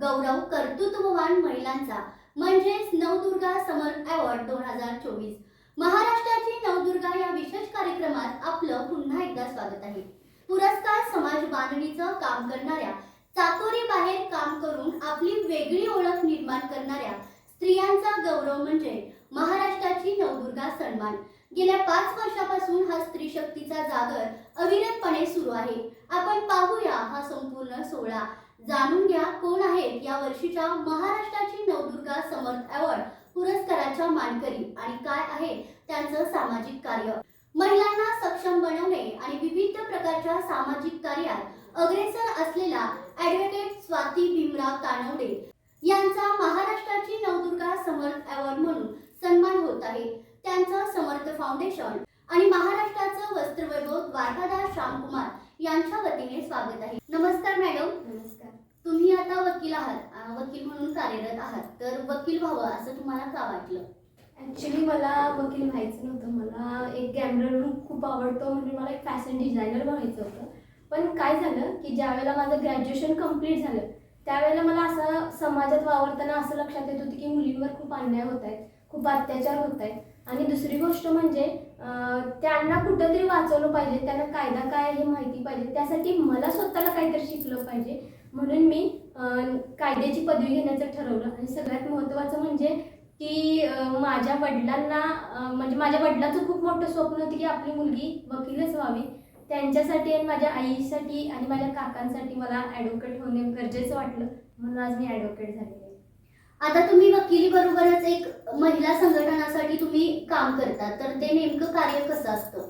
गौरव कर्तृत्ववान महिलांचा. म्हणजेच नवदुर्गा समर अवॉर्ड दोन हजार चोवीस. महाराष्ट्राची नवदुर्गा या विशेष कार्यक्रमात आपलं पुन्हा एकदा स्वागत आहे. पुरस्कार समाज बांधणीचं काम करणाऱ्या चाकोरी बाहेर काम करून आपली वेगळी ओळख निर्माण करणाऱ्या स्त्रियांचा गौरव म्हणजे महाराष्ट्राची नवदुर्गा सन्मान. गेल्या पाच वर्षापासून हा स्त्री शक्तीचा जागर अविरतपणे सुरू आहे. आपण पाहूया हा संपूर्ण सोहळा. जाणून घ्या कोण आहेत या वर्षीच्या महाराष्ट्राची नवदुर्गा समर्थ अवॉर्ड पुरस्काराच्या मानकरी आणि काय आहे त्यांचं सामाजिक कार्य? महिलांना सक्षम बनवणे आणि विविध प्रकारच्या सामाजिक कार्यात अग्रेसर असलेला ऍडव्होकेट स्वाती भीमराव तानवडे यांचा महाराष्ट्राची नवदुर्गा समर्थ अवॉर्ड म्हणून सन्मान होत आहे. त्यांचं समर्थ फाउंडेशन आणि महाराष्ट्राचं वस्त्रवैभव द्वारकादास श्यामकुमार यांच्या वतीने स्वागत आहे नमस्कार मॅडम नमस्कार तुम्ही आता वकील आहात अं, वकील म्हणून कार्यरत आहात. तर वकील व्हावं असं तुम्हाला का वाटलं? ॲक्च्युली मला वकील व्हायचं नव्हतं. मला एक गॅमरर लुक खूप आवडतो. म्हणजे मला एक फॅशन डिझायनर व्हायचं होतं. पण काय झालं की ज्यावेळेला माझं ग्रॅज्युएशन कंप्लीट झालं त्यावेळेला मला असं समाजात वावरताना असं लक्षात येत होतं की मुलींवर खूप अन्याय होत आहेत खूप अत्याचार होत आहेत आणि दुसरी गोष्ट म्हणजे त्यांना कुठंतरी वाचवलं पाहिजे त्यांना कायदा काय हे माहिती पाहिजे. त्यासाठी मला स्वतःला काहीतरी शिकलं पाहिजे. म्हणून मी कायद्याची पदवी घेण्याचं ठरवलं. आणि सगळ्यात महत्त्वाचं म्हणजे की माझ्या वडिलांना म्हणजे माझ्या वडिलांचं खूप मोठं स्वप्न होतं की आपली मुलगी वकीलच व्हावी. त्यांच्यासाठी आणि माझ्या आईसाठी आणि माझ्या काकांसाठी मला ॲडव्होकेट होणे गरजेचं वाटलं. म्हणून आज मी ॲडव्होकेट झाले आता तुम्ही वकिली बरोबरच एक महिला संघटनासाठी तुम्ही काम करता. तर ते नेमकं कार्य कसं असतं?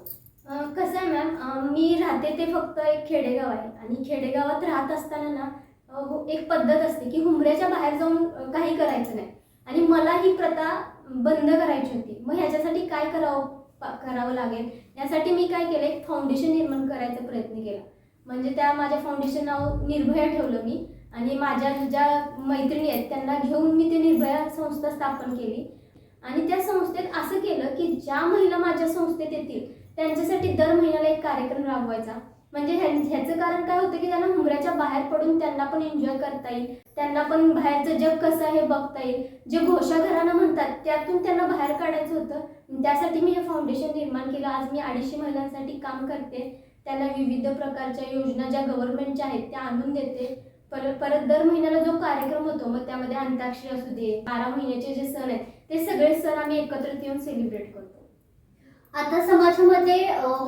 कसं आहे मॅम? मी राहते ते फक्त एक खेडेगाव आहे. आणि खेडेगावात राहत असताना ना हो, एक पद्धत असते की हुंबऱ्याच्या बाहेर जाऊन काही करायचं नाही. आणि मला ही प्रथा बंद करायची होती. मग ह्याच्यासाठी काय करावं पा- करावं लागेल? यासाठी मी काय केलं? एक फाउंडेशन निर्माण करायचा प्रयत्न केला. म्हणजे त्या माझ्या फाउंडेशन नाव निर्भया ठेवलं मी. आणि माझ्या ज्या मैत्रिणी आहेत त्यांना घेऊन मी ते निर्भया संस्था स्थापन केली. आणि त्या संस्थेत असं केलं की ज्या महिला माझ्या संस्थेत येतील त्यांच्यासाठी दर महिन्याला एक कार्यक्रम राबवायचा. म्हणजे ह्या- ह्याचं कारण काय होतं की त्यांना हुंगऱ्याच्या बाहेर पडून त्यांना पण एन्जॉय करता येईल. त्यांना पण बाहेरचं जग कसं आहे बघता येईल. जे घोषाघराणं म्हणतात त्यातून त्यांना बाहेर काढायचं होतं. त्यासाठी मी हे फाउंडेशन निर्माण केलं. आज मी अडीचशे महिलांसाठी काम करते. त्यांना विविध प्रकारच्या योजना ज्या गव्हर्नमेंटच्या आहेत त्या आणून देते. परत परत दर महिन्याला जो कार्यक्रम होतो मग त्यामध्ये अंताक्षरी असू दे बारा महिन्याचे जे सण आहेत ते सगळे सण आम्ही एकत्रित येऊन सेलिब्रेट करतो. आता समाजामध्ये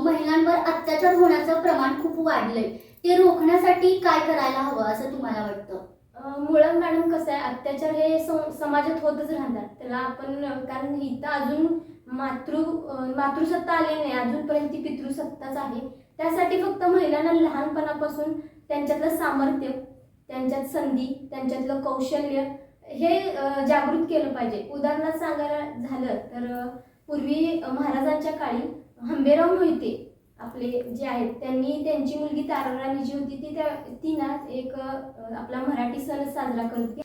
महिलांवर अत्याचार होण्याचं प्रमाण खूप वाढलंय. ते रोखण्यासाठी काय करायला हवं असं तुम्हाला वाटतं? मुळात मॅडम कसं आहे अत्याचार हे समाजात होतच राहतात. त्याला आपण कारण इथं अजून मातृ मातृसत्ता आली नाही अजूनपर्यंत ती पितृसत्ताच आहे. त्यासाठी फक्त महिलांना लहानपणापासून त्यांच्यातलं सामर्थ्य त्यांच्यात संधी त्यांच्यातलं कौशल्य हे जागृत केलं पाहिजे. उदाहरणार्थ सांगायला झालं तर पूर्वी महाराजांच्या काळी हंबेराव मोहिते आपले जे आहेत त्यांनी त्यांची मुलगी ताराराणी जी होती ती त्या ती ना एक आपला मराठी सण साजरा करत होती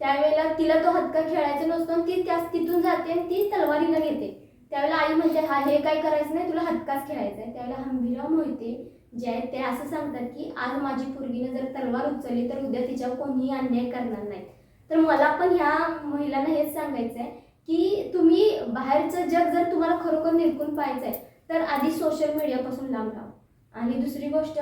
त्यावेळेला तिला तो हदका खेळायचा नसतो ती त्याच तिथून जाते आणि ती तलवारीला घेते. त्यावेळेला आई म्हणते हा हे काय करायचं नाही तुला हदकाच खेळायचा आहे. त्यावेळेला हंबीराव मोहिते जे आहेत ते असं सांगतात की आज माझी पूर्वीनं जर तलवार उचलली तर उद्या तिच्यावर कोणीही अन्याय करणार नाही. तर मला पण ह्या महिलांना हेच सांगायचं आहे की तुम्ही बाहेरचं जग जर तुम्हाला खरोखर निरकून पाहायचं आहे तर आधी सोशल मीडियापासून लांब राहा. आणि दुसरी गोष्ट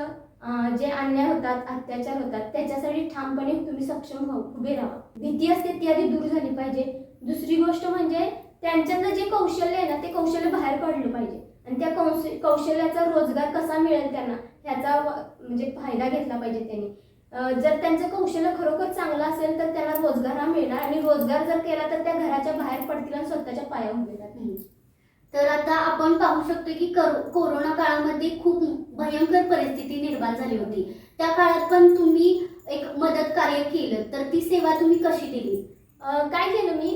जे अन्याय होतात अत्याचार होतात त्याच्यासाठी ठामपणे तुम्ही सक्षम हो उभे राहा. भीती असते ती आधी दूर झाली पाहिजे. दुसरी गोष्ट म्हणजे त्यांच्यातलं जे कौशल्य आहे ना ते कौशल्य बाहेर पडलं पाहिजे. आणि त्या कौश कौशल्याचा रोजगार कसा मिळेल त्यांना ह्याचा म्हणजे फायदा घेतला पाहिजे त्यांनी. जर त्यांचं कौशल्य खरोखर चांगलं असेल तर त्यांना रोजगार हा मिळणार. आणि रोजगार जर केला तर त्या घराच्या बाहेर पडतील आणि स्वतःच्या पायावर मिळणार नाही तर आता आपण पाहू शकतो की करो- कोरोना काळामध्ये खूप भयंकर परिस्थिती निर्माण झाली होती. त्या काळात पण तुम्ही एक मदत कार्य केलं तर ती सेवा तुम्ही कशी दिली काय केलं मी?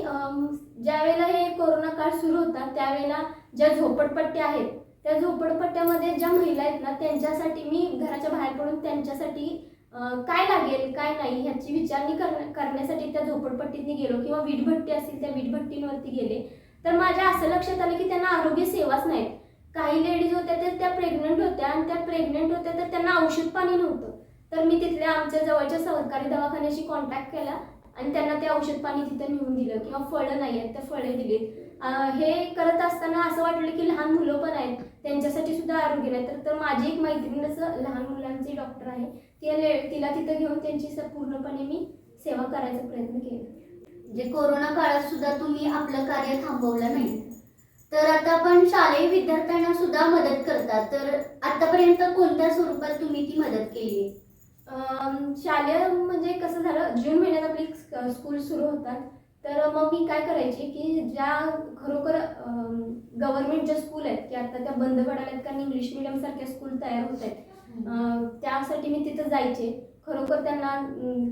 ज्यावेळेला हे कोरोना काळ सुरू होता त्यावेळेला ज्या झोपडपट्ट्या आहेत त्या झोपडपट्ट्यामध्ये ज्या महिला आहेत ना त्यांच्यासाठी मी घराच्या बाहेर पडून त्यांच्यासाठी काय लागेल काय नाही ह्याची विचारणी करण्या करण्यासाठी त्या झोपडपट्टीतनी गेलो किंवा वीटभट्टी असतील त्या वीटभट्टींवरती गेले. तर माझ्या असं लक्षात आलं की त्यांना आरोग्य सेवाच नाहीत. काही लेडीज होत्या तर त्या प्रेग्नंट होत्या आणि त्या प्रेग्नंट होत्या तर त्यांना औषध पाणी नव्हतं. तर मी तिथल्या आमच्या जवळच्या सरकारी दवाखान्याशी कॉन्टॅक्ट केला आणि त्यांना ते औषध पाणी तिथं नेऊन दिलं किंवा फळं नाही आहेत तर फळे दिलीत. हे करत असताना असं वाटलं की लहान मुलं पण आहेत त्यांच्यासाठी सुद्धा आरोग्य नाही. तर तर माझी एक मैत्रीणच लहान मुलांची डॉक्टर आहे. ती तिला तिथं घेऊन त्यांची पूर्णपणे मी सेवा करायचा प्रयत्न केला. म्हणजे कोरोना काळात सुद्धा तुम्ही आपलं कार्य थांबवलं नाही. तर आता आपण शालेय विद्यार्थ्यांना सुद्धा मदत करतात. तर आतापर्यंत कोणत्या स्वरूपात तुम्ही ती मदत केली? आहे शालेय म्हणजे कसं झालं जून महिन्यात आपली स्कूल सुरू होतात. तर मग मी काय करायचे की ज्या खरोखर गव्हर्नमेंटच्या स्कूल आहेत की आता त्या बंद पडायला आहेत कारण इंग्लिश मिडियम सारख्या स्कूल तयार होत आहेत त्यासाठी मी तिथं जायचे. खरोखर त्यांना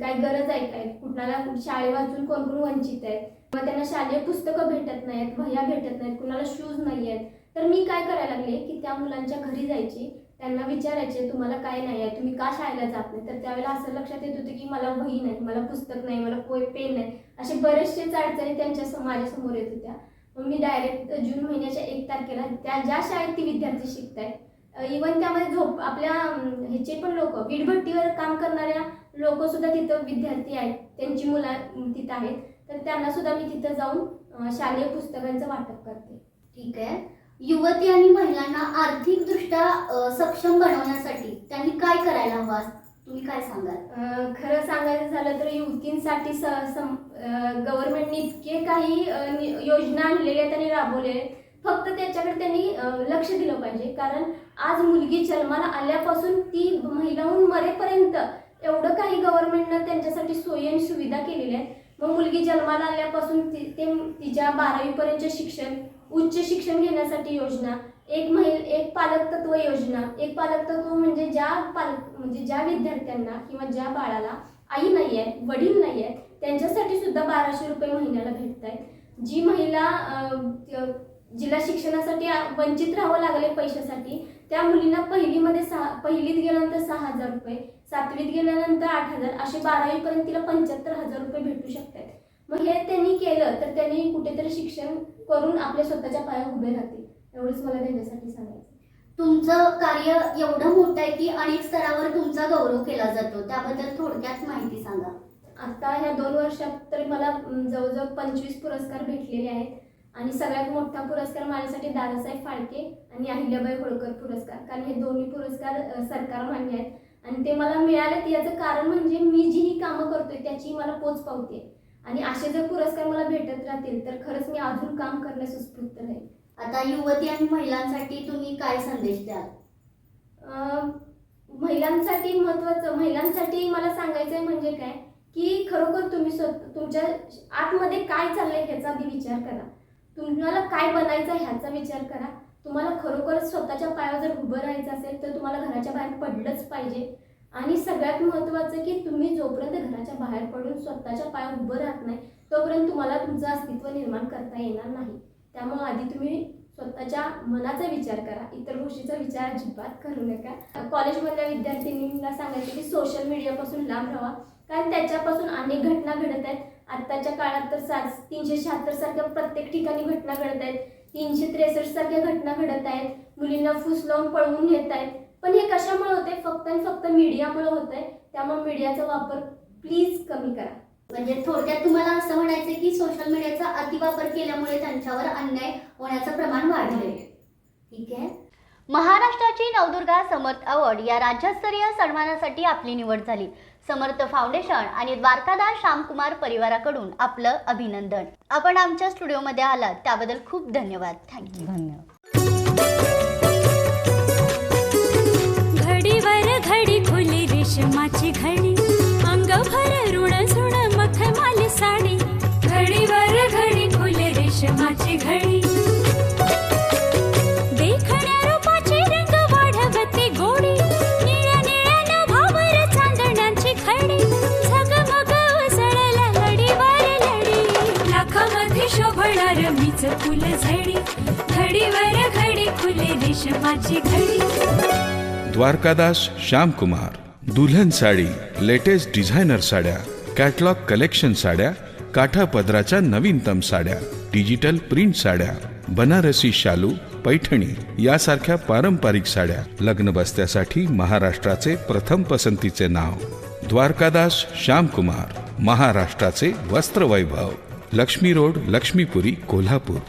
काय गरज आहे काय? कुणाला शाळे वाचून कोण कोण वंचित आहेत? किंवा त्यांना शालेय पुस्तकं भेटत नाहीत वह्या भेटत नाहीत कुणाला शूज नाही आहेत तर मी काय करायला लागले की त्या मुलांच्या घरी जायची. त्यांना विचारायचे तुम्हाला काय नाही आहे? तुम्ही का शाळेला जात नाही? तर त्यावेळेला असं लक्षात येत होतं की मला वही नाही मला पुस्तक नाही मला पोय पेन नाही. असे बरेचसेच अडचणी त्यांच्या माझ्यासमोर येत होत्या. मग मी डायरेक्ट जून महिन्याच्या एक तारखेला त्या ज्या शाळेत ती विद्यार्थी शिकत आहेत इवन त्यामध्ये झोप आपल्या ह्याचे पण लोक वीटभट्टीवर काम करणाऱ्या लोक सुद्धा तिथं विद्यार्थी आहेत. त्यांची मुलं तिथं आहेत. तर त्यांना सुद्धा मी तिथं जाऊन शालेय पुस्तकांचं वाटप करते. ठीक आहे. युवती आणि महिलांना आर्थिकदृष्ट्या सक्षम बनवण्यासाठी त्यांनी काय करायला हवं तुम्ही काय सांगाल? खरं सांगायचं झालं तर युवतींसाठी स गव्हर्नमेंटने इतके काही योजना आणलेल्या आहेत आणि राबवलेल्या आहेत. फक्त त्याच्याकडे त्यांनी लक्ष दिलं पाहिजे. कारण आज मुलगी जन्माला आल्यापासून ती महिलाहून मरेपर्यंत एवढं काही गव्हर्नमेंटनं त्यांच्यासाठी सोयी आणि सुविधा केलेल्या आहेत. मग मुलगी जन्माला आल्यापासून ती ते तिच्या बारावीपर्यंतचे शिक्षण उच्च शिक्षण घेण्यासाठी योजना एक महिल एक पालक तत्व योजना. एक पालक तत्व म्हणजे ज्या पालक म्हणजे ज्या विद्यार्थ्यांना किंवा ज्या बाळाला आई नाही आहे वडील नाही आहेत त्यांच्यासाठी सुद्धा बाराशे रुपये महिन्याला भेटत आहेत जी महिला जिला शिक्षणासाठी वंचित राहावं लागले पैशासाठी त्या मुलींना पहिलीमध्ये सहा पहिलीत गेल्यानंतर सहा हजार रुपये सातवीत गेल्यानंतर आठ हजार असे बारावीपर्यंत तिला पंच्याहत्तर हजार रुपये भेटू शकतात मग हे त्यांनी केलं तर त्यांनी कुठेतरी शिक्षण करून आपल्या स्वतःच्या पायावर उभे राहतील. एवढंच मला त्यांच्यासाठी सांगायचं तुमचं कार्य एवढं मोठं आहे की अनेक स्तरावर तुमचा गौरव केला जातो. त्याबद्दल थोडक्यात माहिती सांगा. आता ह्या दोन वर्षात तरी मला जवळजवळ पंचवीस पुरस्कार भेटलेले आहेत. आणि सगळ्यात मोठा पुरस्कार माझ्यासाठी दादासाहेब फाळके आणि अहिल्याबाई होळकर पुरस्कार. कारण हे दोन्ही पुरस्कार सरकार मान्य आहेत. आणि ते मला मिळालेत. याचं कारण म्हणजे मी जी ही कामं करतोय त्याची मला पोच पावते आणि असे जर पुरस्कार मला भेटत राहतील तर खरंच मी अजून काम करण्यास उत्स्फूर्त राहील आता युवती आणि महिलांसाठी तुम्ही काय संदेश द्याल? अं, महिलांसाठी महत्त्वाचं महिलांसाठी मला सांगायचं आहे म्हणजे काय की खरोखर तुम्ही स्वत तुमच्या आतमध्ये काय चाललंय ह्याचा आधी विचार करा. तुम्हाला काय बनायचं आहे ह्याचा विचार करा. तुम्हाला खरोखर स्वतःच्या पायावर जर उभं राहायचं असेल तर तुम्हाला घराच्या बाहेर पडलंच पाहिजे. आणि सगळ्यात महत्त्वाचं की तुम्ही जोपर्यंत घराच्या बाहेर पडून स्वतःच्या पायावर उभं राहत नाही तोपर्यंत तुम्हाला तुमचं अस्तित्व निर्माण करता येणार नाही. त्यामुळे आधी तुम्ही स्वतःच्या मनाचा विचार करा इतर गोष्टीचा विचार अजिबात करू नका. कॉलेजमधल्या विद्यार्थिनींना सांगायचं की सोशल मीडियापासून लांब राहा कारण त्याच्यापासून अनेक घटना घडत आहेत. आत्ताच्या काळात तर सा तीनशे शहात्तर सारख्या प्रत्येक ठिकाणी घटना घडत आहेत. तीनशे त्रेसष्ट सारख्या घटना घडत आहेत. मुलींना फुस लावून पळवून घेत आहेत. पण हे कशामुळे होते फक्त आणि फक्त मीडियामुळे होत आहे त्यामुळे मीडियाचा वापर प्लीज कमी करा. म्हणजे थोडक्यात तुम्हाला असं म्हणायचं की सोशल मीडियाचा अतिवापर केल्यामुळे त्यांच्यावर अन्याय होण्याचं प्रमाण वाढलंय. ठीक आहे? महाराष्ट्राची नवदुर्गा समर्थ अवॉर्ड या राज्यस्तरीय सन्मानासाठी आपली निवड झाली. समर्थ फाउंडेशन आणि द्वारकादास श्यामकुमार परिवाराकडून आपलं अभिनंदन. आपण आमच्या स्टुडिओमध्ये आलात त्याबद्दल खूप धन्यवाद. थँक्यू धन्यवाद. रेशमाची घडी अंग भर ऋण झुण मखमाल साडी घडीवर घडी खुली रेशमाची घडी. देखण्या रूपाचे रंग वाढवते गोडी निळ्या निळ्या नभावर खडी झगमग उसळला लडी लाखामध्ये शोभणार मीच फुल झडी घडीवर घडी खुले रेशमाची घडी. द्वारकादास श्यामकुमार. दुल्हन साडी लेटेस्ट डिझायनर साड्या कॅटलॉग कलेक्शन साड्या काठा पदराच्या नवीनतम साड्या डिजिटल प्रिंट साड्या बनारसी शालू पैठणी यासारख्या पारंपरिक साड्या लग्न बस्त्यासाठी महाराष्ट्राचे प्रथम पसंतीचे नाव. द्वारकादास श्यामकुमार महाराष्ट्राचे वस्त्र वैभव. लक्ष्मी रोड लक्ष्मीपुरी कोल्हापूर.